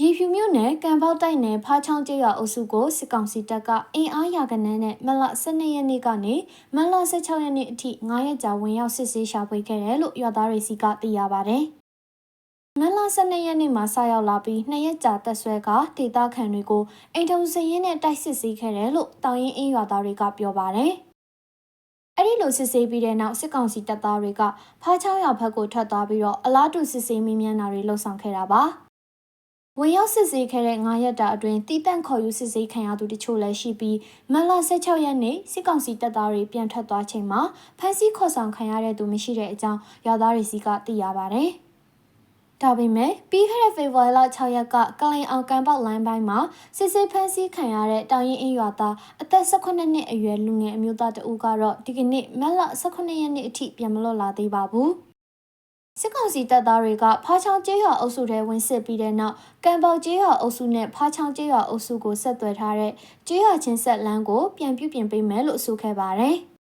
ရေဖြူမြို့နယ်ကံပေါက်တိုက်နယ်ဖားချောင်းကျေးရွာအုပ်စုကိုစစ်ကောင်စီတပ်ကအင်အားရာကနန်းနဲ့မလ12ရက်နေ့ကနေမလ16ရက်နေ့အထိ9ရက်ကြာဝင်ရောက်စစ်ဆေးရှာဖွေခဲ့တယ်လို့ရွာသားတွေစီကသိရပါဗျ။မလ12ရက်နေ့မှာစရောက်လာပြီး2ရက်ကြာတက်ဆွဲကဒေသခံတွေကိုအိမ်ထုံစည်ရင်းနဲ့တိုက်စစ်ဆေးခဲ့တယ်လို့တောင်ရင်အင်းရွာသားတွေကပြောပါတယ်။အဲ့ဒီလိုစစ်ဆေးပြီးတဲ့နောက်စစ်ကောင်စီတပ်သားတွေကဖားချောင်းရွာဘက်ကိုထွက်သွားပြီးတော့အလားတူစစ်ဆေးမိမြန်းတာတွေလှုပ်ဆောင်ခဲ့တာပါ။ ဝင်ရောက်စစ်ဆေးခဲ့တဲ့9ရက်တာအတွင်းတီးတန့်ခေါ်ယူစစ်ဆေးခံရသူတချို့လည်းရှိပြီးမလ16ရက်နေ့စစ်ကောင်စီတပ်သားတွေပြန်ထွက်သွားချိန်မှာဖမ်းဆီးခေါ်ဆောင်ခံရတဲ့သူမရှိတဲ့အကြောင်းရွာသားတွေစီကသိရပါဗျ။ဒါပေမဲ့ပြီးခဲ့တဲ့ဖေဖော်ဝါရီလ6ရက်ကကလိုင်အောင်ကန်ပေါက်လိုင်းပိုင်းမှာစစ်စစ်ဖမ်းဆီးခံရတဲ့တောင်ရင်အင်းရွာသားအသက်18နှစ်အရွယ်လူငယ်အမျိုးသားတဦးကတော့ဒီကနေ့မလ18ရက်နေ့အထိပြန်မလွတ်လာသေးပါဘူး။ စစ်ကောင်စီတပ်သားတွေကဖားချောင်းကျေးရွာအုပ်စုထဲဝင်စစ်ပြီးတဲ့နောက်ကံပေါကျေးရွာအုပ်စုနဲ့ဖားချောင်းကျေးရွာအုပ်စုကိုဆက်သွယ်ထားတဲ့ကျေးရွာချင်းဆက်လမ်းကိုပြန်ပြုပြင်ပေးမယ်လို့ဆိုခဲ့ပါတယ်။